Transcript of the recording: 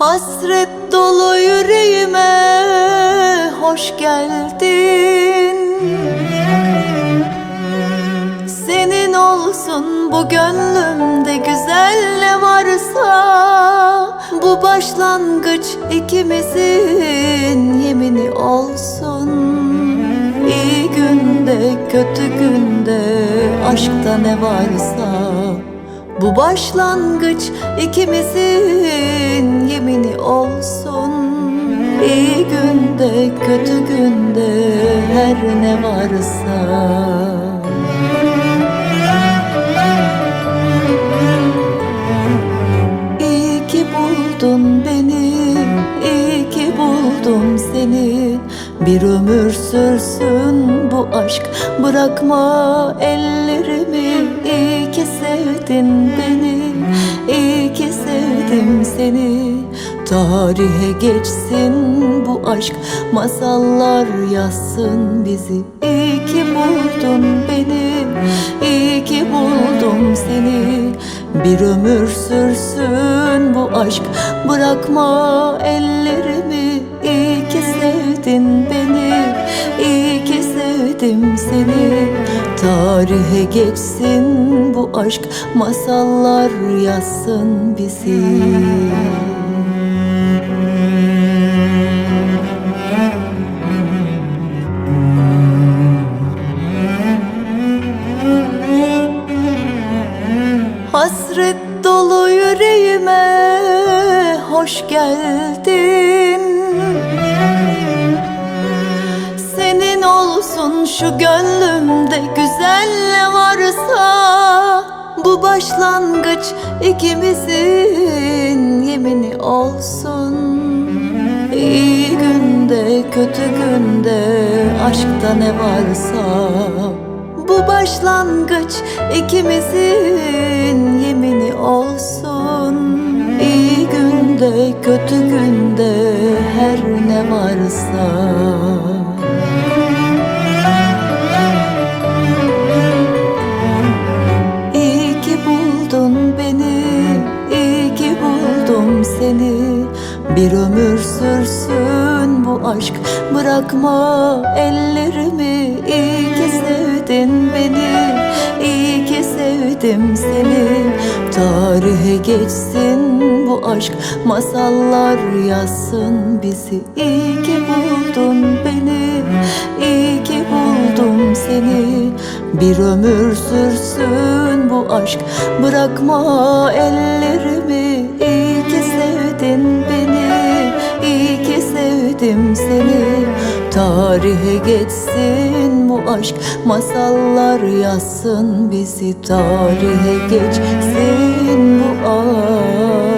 Hasret dolu yüreğime hoş geldin. Senin olsun bu gönlümde güzel ne varsa. Bu başlangıç ikimizin yemini olsun. İyi günde kötü günde aşkta ne varsa bu başlangıç ikimizin yemini olsun. İyi günde kötü günde her ne varsa. İyi ki buldun beni, iyi ki buldum seni. Bir ömür sürsün bu aşk, bırakma ellerimi. İyi ki sevdin beni, iyi ki sevdim seni. Tarihe geçsin bu aşk, masallar yazsın bizi. İyi ki buldun beni, iyi ki buldum seni. Bir ömür sürsün bu aşk, bırakma ellerimi. İyi ki sevdin beni, iyi ki sevdim seni Tarihe geçsin bu aşk, masallar yazsın bizi. Hasret dolu yüreğime hoş geldin olsun şu gönlümde güzel ne varsa. Bu başlangıç ikimizin yemini olsun. İyi günde kötü günde aşkta ne varsa. Bu başlangıç ikimizin yemini olsun. İyi günde kötü günde her ne varsa seni. Bir ömür sürsün bu aşk, bırakma ellerimi. İyi ki sevdin beni, iyi ki sevdim seni. Tarihe geçsin bu aşk, masallar yazsın bizi. İyi ki buldun beni, iyi ki buldum seni. Bir ömür sürsün bu aşk, bırakma ellerimi. İyi Tarihe geçsin bu aşk, masallar yazsın bizi Tarihe geçsin bu aşk